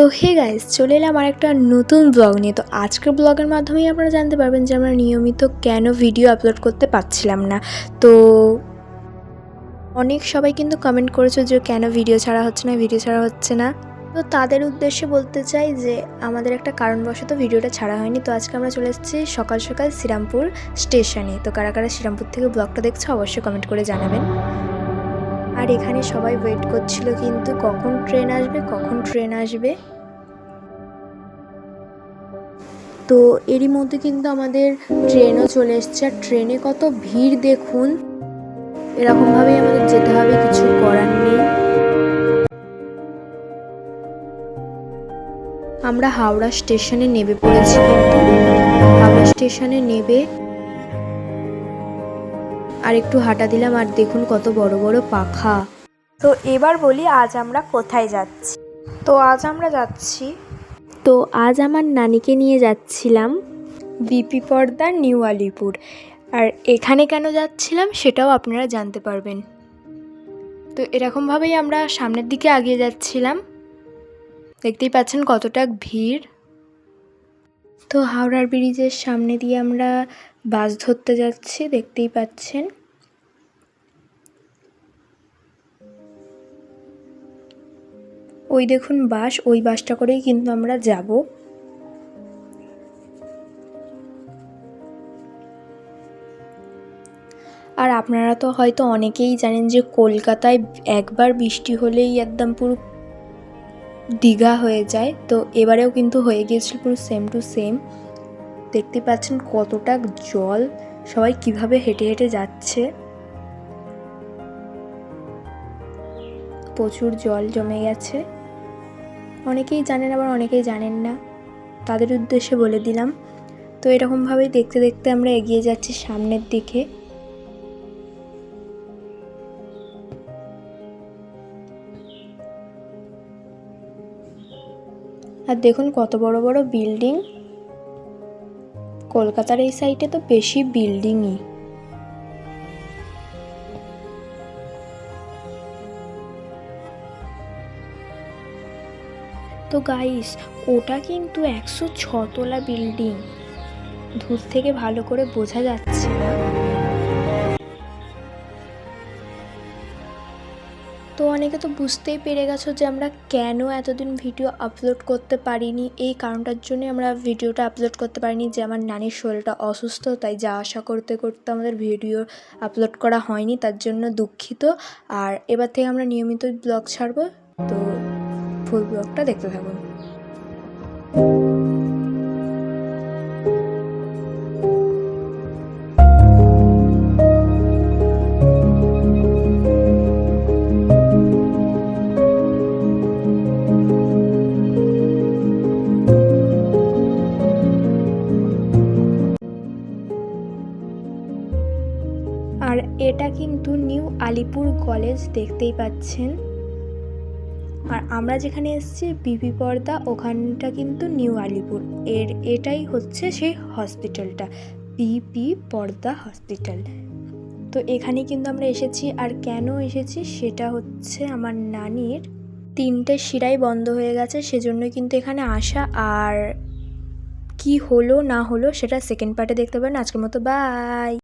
তো hey guys, চলে এলাম আর একটা নতুন ব্লগ নিয়ে। তো আজকের ব্লগের মাধ্যমেই আপনারা জানতে পারবেন যে আমরা নিয়মিত কেন ভিডিও আপলোড করতে পারছিলাম না। তো অনেক সবাই কিন্তু কমেন্ট করেছে যে কেন ভিডিও ছাড়া হচ্ছে না ভিডিও ছাড়া হচ্ছে না। তো তাদের উদ্দেশ্যে বলতে চাই যে আমাদের একটা কারণবশত ভিডিওটা ছাড়া হয়নি। তো আজকে আমরা চলে এসেছি সকাল সকাল শ্রীরামপুর স্টেশনে। তো কারা কারা শ্রীরামপুর থেকে ব্লগটা দেখছ অবশ্যই কমেন্ট করে জানাবেন। আর এখানে সবাই ওয়েট করছিল কিন্তু কখন ট্রেন আসবে, কখন ট্রেন আসবে? তো এরই মধ্যে কিন্তু আমাদের ট্রেনও চলে এসছে। আর ট্রেনে কত ভিড় দেখুন। এরকমভাবেই আমাদের যেতে হবে, কিছু করার নেই। আমরা হাওড়া স্টেশনে নেমে পড়েছি হাওড়া স্টেশনে নেবে আর একটু হাঁটা দিলাম আর দেখুন কত বড় বড় পাখা। তো এবার বলি আজ আমরা কোথায় যাচ্ছি? তো আজ আমরা যাচ্ছি তো আজ আমার নানিকে নিয়ে যাচ্ছিলাম। বিপি পর্দার নিউ আলিপুর। আর এখানে কেন যাচ্ছিলাম সেটাও আপনারা জানতে পারবেন। তো এরকমভাবেই আমরা সামনের দিকে আগিয়ে যাচ্ছিলাম। দেখতেই পাচ্ছেন কতটা ভিড়। তো হাওড়ার ব্রিজের সামনে দিয়ে আমরা বাস ধরতে যাচ্ছি দেখতেই পাচ্ছেন ওই দেখুন বাস ওই বাসটা করেই কিন্তু আমরা যাব। আর আপনারা তো হয়তো অনেকেই জানেন যে কলকাতায় একবার বৃষ্টি হলেই একদম পুরো দীঘা হয়ে যায়। তো এবারেও কিন্তু হয়ে গিয়েছিল পুরো সেম টু সেম দেখতে পাচ্ছেন কতটা জল, সবাই কীভাবে হেঁটে হেঁটে যাচ্ছে। প্রচুর জল জমে গেছে। অনেকেই জানেন, আবার অনেকেই জানেন না। তাদের উদ্দেশ্যে বলে দিলাম। তো এরকমভাবেই দেখতে দেখতে আমরা এগিয়ে যাচ্ছি সামনের দিকে। আর দেখুন কত বড় বড় বিল্ডিং। কলকাতার এই সাইডে তো বেশি বিল্ডিংই। তো গাইস ওটা কিন্তু একশো ছতলা বিল্ডিং দূর থেকে ভালো করে বোঝা যাচ্ছে না। তো অনেকে তো বুঝতেই পেরে গেছো যে আমরা কেন এতদিন ভিডিও আপলোড করতে পারিনি। এই কারণটার জন্য আমরা ভিডিওটা আপলোড করতে পারিনি যে আমার নানির শরীরটা অসুস্থ, তাই যা আশা করতে করতে আমাদের ভিডিও আপলোড করা হয়নি, তার জন্য দুঃখিত। আর এবার থেকে আমরা নিয়মিত ব্লগ ছাড়বো। তো ফুল ব্লগটা দেখতে থাকুন। আর এটা কিন্তু নিউ আলিপুর কলেজ দেখতেই পাচ্ছেন। আর আমরা যেখানে এসেছি বিপি পর্দা, ওখানটা কিন্তু নিউ আলিপুর। এর, এটাই হচ্ছে সেই হসপিটালটা বিপি পর্দা হসপিটাল। তো এখানে কিন্তু আমরা এসেছি, আর কেন এসেছি সেটা হচ্ছে আমার নানির তিনটে শিরাই বন্ধ হয়ে গেছে, সেজন্য কিন্তু এখানে আসা আর কি হলো না হলো সেটা সেকেন্ড পার্টে দেখতে পারেন আজকের মতো বাই